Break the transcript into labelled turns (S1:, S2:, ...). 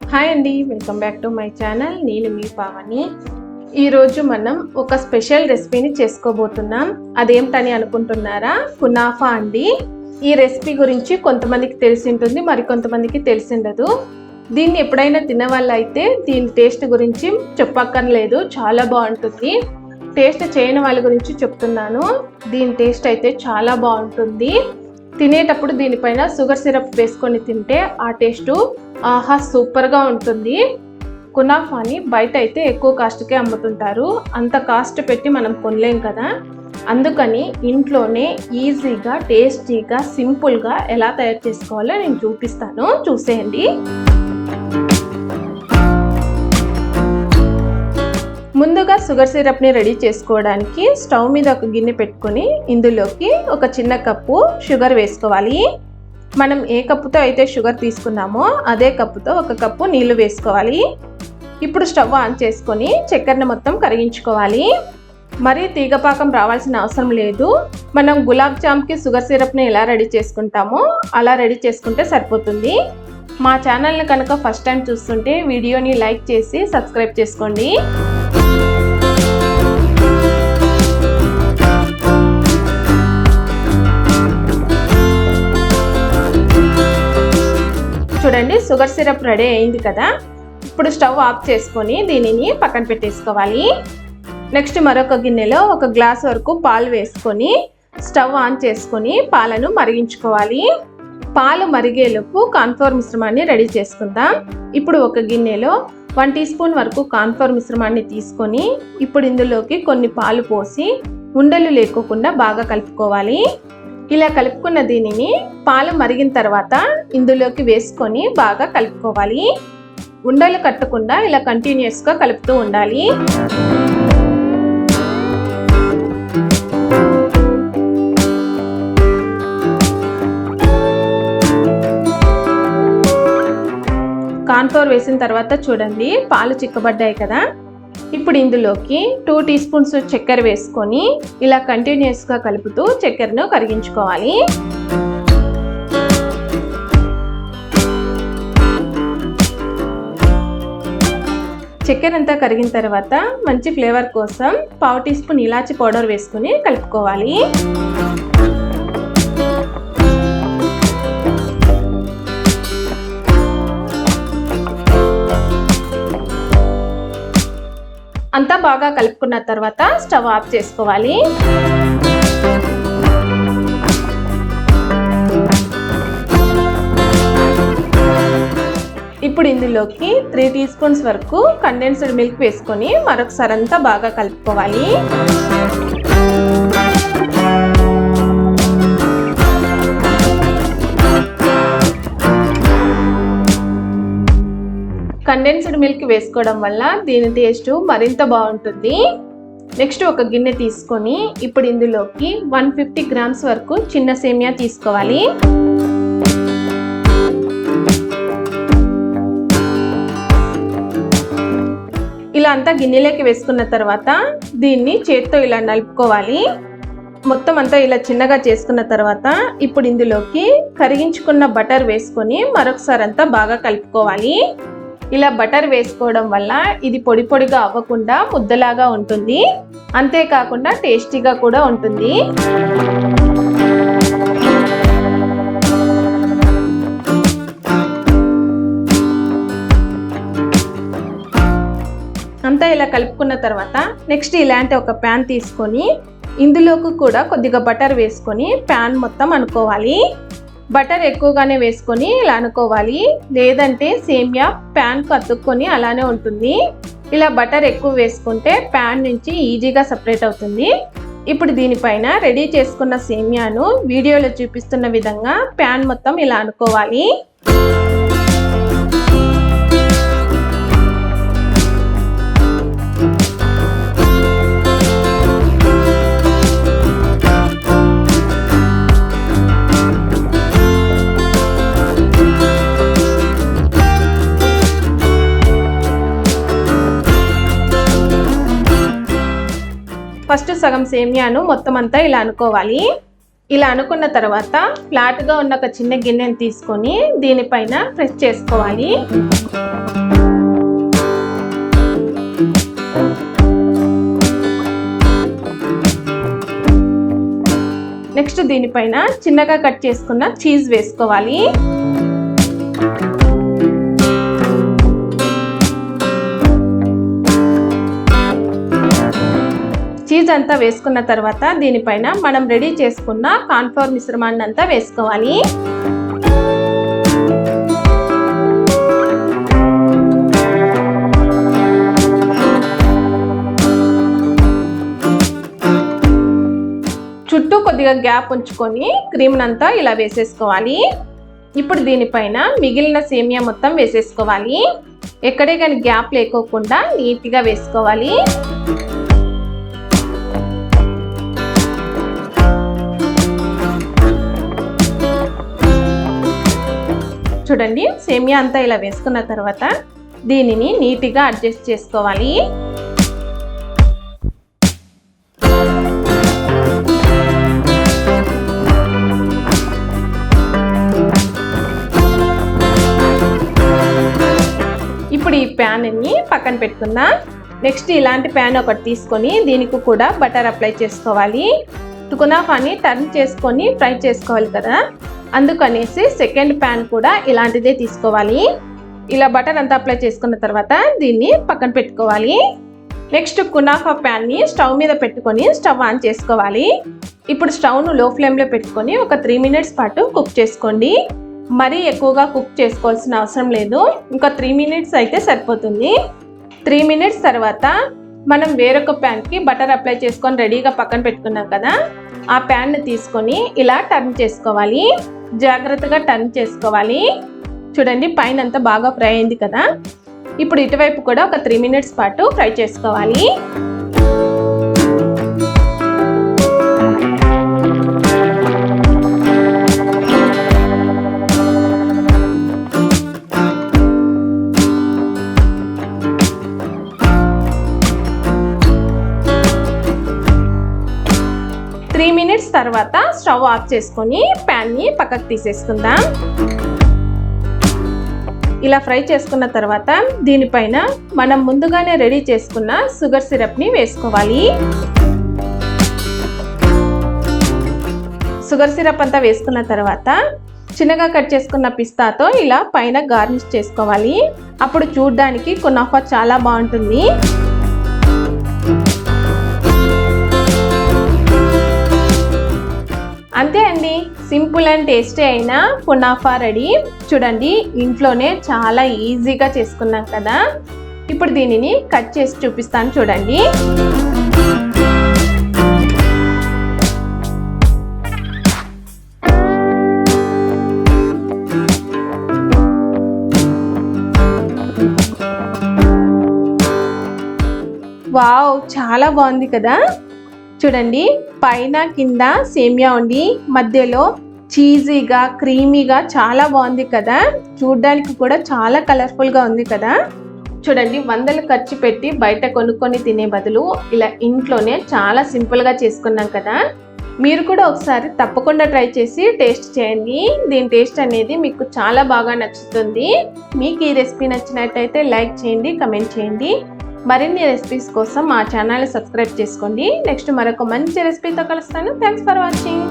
S1: Hi అండి welcome back to my channel నేను మీ పావని. ఈరోజు మనం ఒక స్పెషల్ రెసిపీని చేసుకోబోతున్నాం. అదేమిటని అనుకుంటున్నారా? కునాఫా అండి. ఈ రెసిపీ గురించి కొంతమందికి తెలిసి ఉంటుంది మరి కొంతమందికి తెలిసి ఉండదు దీన్ని ఎప్పుడైనా తినే అయితే దీని టేస్ట్ గురించి చెప్పక్కర్లేదు చాలా బాగుంటుంది. టేస్ట్ చేయని వాళ్ళ గురించి చెప్తున్నాను. దీని టేస్ట్ అయితే చాలా బాగుంటుంది. తినేటప్పుడు దీనిపైన షుగర్ సిరప్ వేసుకొని తింటే ఆ టేస్టు ఆహా సూపర్గా ఉంటుంది. కునాఫాని బయట అయితే ఎక్కువ కాస్ట్కే అమ్ముతుంటారు. అంత కాస్ట్ పెట్టి మనం కొనలేం కదా. అందుకని ఇంట్లోనే ఈజీగా టేస్టీగా సింపుల్గా ఎలా తయారు చేసుకోవాలో నేను చూపిస్తాను. చూసేయండి. ముందుగా షుగర్ సిరప్ని రెడీ చేసుకోవడానికి స్టవ్ మీద ఒక గిన్నె పెట్టుకొని ఇందులోకి ఒక చిన్న కప్పు షుగర్ వేసుకోవాలి. మనం ఏ కప్పుతో అయితే షుగర్ తీసుకున్నామో అదే కప్పుతో ఒక కప్పు నీళ్ళు వేసుకోవాలి. ఇప్పుడు స్టవ్ ఆన్ చేసుకొని చక్కెరను మొత్తం కరిగించుకోవాలి. మరీ తీగపాకం రావాల్సిన అవసరం లేదు. మనం గులాబ్ జామ్కి షుగర్ సిరప్ని ఎలా రెడీ చేసుకుంటామో అలా రెడీ చేసుకుంటే సరిపోతుంది. మా ఛానల్ని కనుక ఫస్ట్ టైం చూస్తుంటే వీడియోని లైక్ చేసి సబ్స్క్రైబ్ చేసుకోండి. చూడండి షుగర్ సిరప్ రెడీ అయింది కదా. ఇప్పుడు స్టవ్ ఆఫ్ చేసుకొని దీనిని పక్కన పెట్టేసుకోవాలి. నెక్స్ట్ మరొక గిన్నెలో ఒక గ్లాస్ వరకు పాలు వేసుకొని స్టవ్ ఆన్ చేసుకొని పాలను మరిగించుకోవాలి. పాలు మరిగేలోపు కాన్ఫ్లోర్ మిశ్రమాన్ని రెడీ చేసుకుందాం. ఇప్పుడు ఒక గిన్నెలో వన్ టీ స్పూన్ వరకు కాన్ఫ్లోర్ మిశ్రమాన్ని తీసుకొని ఇప్పుడు ఇందులోకి కొన్ని పాలు పోసి ఉండలు లేకోకుండా బాగా కలుపుకోవాలి. ఇలా కలుపుకున్న దీనిని పాలు మరిగిన తర్వాత ఇందులోకి వేసుకొని బాగా కలుపుకోవాలి. ఉండలు కట్టకుండా ఇలా కంటిన్యూస్గా కలుపుతూ ఉండాలి. కాన్ఫ్లోర్ వేసిన తర్వాత చూడండి పాలు చిక్కబడ్డాయి కదా. ఇప్పుడు ఇందులోకి టూ టీ స్పూన్స్ చక్కెర వేసుకొని ఇలా కంటిన్యూస్గా కలుపుతూ చక్కెరను కరిగించుకోవాలి. చక్కెర అంతా కరిగిన తర్వాత మంచి ఫ్లేవర్ కోసం పావు టీ స్పూన్ ఇలాచి పౌడర్ వేసుకొని కలుపుకోవాలి. అంతా బాగా కలుపుకున్న తర్వాత స్టవ్ ఆఫ్ చేసుకోవాలి. ఇప్పుడు ఇందులోకి త్రీ టీ స్పూన్స్ వరకు కండెన్స్డ్ మిల్క్ వేసుకొని మరొకసారి అంతా బాగా కలుపుకోవాలి. కండెన్స్డ్ మిల్క్ వేసుకోవడం వల్ల దీని టేస్ట్ మరింత బాగుంటుంది. నెక్స్ట్ ఒక గిన్నె తీసుకొని ఇప్పుడు ఇందులోకి వన్ ఫిఫ్టీ గ్రామ్స్ వరకు చిన్న సేమియా తీసుకోవాలి. ఇలా అంతా గిన్నెలోకి వేసుకున్న తర్వాత దీన్ని చేత్తో ఇలా నలుపుకోవాలి. మొత్తం అంతా ఇలా చిన్నగా చేసుకున్న తర్వాత ఇప్పుడు ఇందులోకి కరిగించుకున్న బటర్ వేసుకొని మరొకసారి అంతా బాగా కలుపుకోవాలి. ఇలా బటర్ వేసుకోవడం వల్ల ఇది పొడి పొడిగా అవ్వకుండా ముద్దలాగా ఉంటుంది. అంతేకాకుండా టేస్టీగా కూడా ఉంటుంది. అంతా ఇలా కలుపుకున్న తర్వాత నెక్స్ట్ ఇలాంటి ఒక ప్యాన్ తీసుకొని ఇందులోకి కూడా కొద్దిగా బటర్ వేసుకొని ప్యాన్ మొత్తం అనుకోవాలి. బటర్ ఎక్కువగానే వేసుకొని ఇలా అనుకోవాలి. లేదంటే సేమియా ప్యాన్కు అతుక్కొని అలానే ఉంటుంది. ఇలా బటర్ ఎక్కువ వేసుకుంటే ప్యాన్ నుంచి ఈజీగా సపరేట్ అవుతుంది. ఇప్పుడు దీనిపైన రెడీ చేసుకున్న సేమియాను వీడియోలో చూపిస్తున్న విధంగా ప్యాన్ మొత్తం ఇలా అనుకోవాలి. ఫస్ట్ సగం సేమియాను మొత్తం అంతా ఇలా అనుకోవాలి. ఇలా అనుకున్న తర్వాత ఫ్లాట్గా ఉన్న ఒక చిన్న గిన్నెని తీసుకొని దీనిపైన ప్రెస్ చేసుకోవాలి. నెక్స్ట్ దీనిపైన చిన్నగా కట్ చేసుకున్న చీజ్ వేసుకోవాలి. చీజ్ అంతా వేసుకున్న తర్వాత దీనిపైన మనం రెడీ చేసుకున్న కార్న్ఫ్లవర్ మిశ్రమాన్ని అంతా వేసుకోవాలి. చుట్టూ కొద్దిగా గ్యాప్ ఉంచుకొని క్రీమ్నంతా ఇలా వేసేసుకోవాలి. ఇప్పుడు దీనిపైన మిగిలిన సేమియా మొత్తం వేసేసుకోవాలి. ఎక్కడే కానీ గ్యాప్ లేకోకుండా నీట్గా వేసుకోవాలి. చూడండి సేమియా అంతా ఇలా వేసుకున్న తర్వాత దీనిని నీట్గా అడ్జస్ట్ చేసుకోవాలి. ఇప్పుడు ఈ ప్యాన్ని పక్కన పెట్టుకుందాం. నెక్స్ట్ ఇలాంటి ప్యాన్ ఒకటి తీసుకొని దీనికి కూడా బటర్ అప్లై చేసుకోవాలి. కునాఫాని టర్న్ చేసుకొని ఫ్రై చేసుకోవాలి కదా. అందుకనేసి సెకండ్ ప్యాన్ కూడా ఇలాంటిదే తీసుకోవాలి. ఇలా బటర్ అంతా అప్లై చేసుకున్న తర్వాత దీన్ని పక్కన పెట్టుకోవాలి. నెక్స్ట్ కునాఫా ప్యాన్ని స్టవ్ మీద పెట్టుకొని స్టవ్ ఆన్ చేసుకోవాలి. ఇప్పుడు స్టవ్ను లో ఫ్లేమ్లో పెట్టుకొని ఒక త్రీ మినిట్స్ పాటు కుక్ చేసుకోండి. మరీ ఎక్కువగా కుక్ చేసుకోవాల్సిన అవసరం లేదు. ఇంకా త్రీ మినిట్స్ అయితే సరిపోతుంది. త్రీ మినిట్స్ తర్వాత మనం వేరొక ప్యాన్కి బటర్ అప్లై చేసుకొని రెడీగా పక్కన పెట్టుకున్నాం కదా ఆ ప్యాన్ని తీసుకొని ఇలా టర్న్ చేసుకోవాలి. జాగ్రత్తగా టర్న్ చేసుకోవాలి. చూడండి పైన అంతా బాగా ఫ్రై అయింది కదా. ఇప్పుడు ఇటువైపు కూడా ఒక త్రీ మినిట్స్ పాటు ఫ్రై చేసుకోవాలి. మినిట్స్ తర్వాత స్టవ్ ఆఫ్ చేసుకొని ప్యాన్ని పక్కకు తీసేసుకుందాం. ఇలా ఫ్రై చేసుకున్న తర్వాత దీనిపైన మనం ముందుగానే రెడీ చేసుకున్న షుగర్ సిరప్ని వేసుకోవాలి. షుగర్ సిరప్ అంతా వేసుకున్న తర్వాత చిన్నగా కట్ చేసుకున్న పిస్తాతో ఇలా పైన గార్నిష్ చేసుకోవాలి. అప్పుడు చూడ్డానికి కునాఫా చాలా బాగుంటుంది. అంతే అండి. సింపుల్ అండ్ టేస్టీ అయిన పునాఫా రెడీ. చూడండి ఇంట్లోనే చాలా ఈజీగా చేసుకున్నాం కదా. ఇప్పుడు దీనిని కట్ చేసి చూపిస్తాను చూడండి. వావ్ చాలా బాగుంది కదా. చూడండి పైన కింద సేమియా ఉండి మధ్యలో చీజీగా క్రీమీగా చాలా బాగుంది కదా. చూడడానికి కూడా చాలా కలర్ఫుల్గా ఉంది కదా. చూడండి వందలు ఖర్చు పెట్టి బయట కొనుక్కొని తినే బదులు ఇలా ఇంట్లోనే చాలా సింపుల్గా చేసుకున్నాం కదా. మీరు కూడా ఒకసారి తప్పకుండా ట్రై చేసి టేస్ట్ చేయండి. దీని టేస్ట్ అనేది మీకు చాలా బాగా నచ్చుతుంది. మీకు ఈ రెసిపీ నచ్చినట్టయితే లైక్ చేయండి కమెంట్ చేయండి. మరిన్ని రెసిపీస్ కోసం మా ఛానల్ సబ్స్క్రైబ్ చేసుకోండి. నెక్స్ట్ మరొక మంచి రెసిపీతో కలుస్తాను. Thanks for watching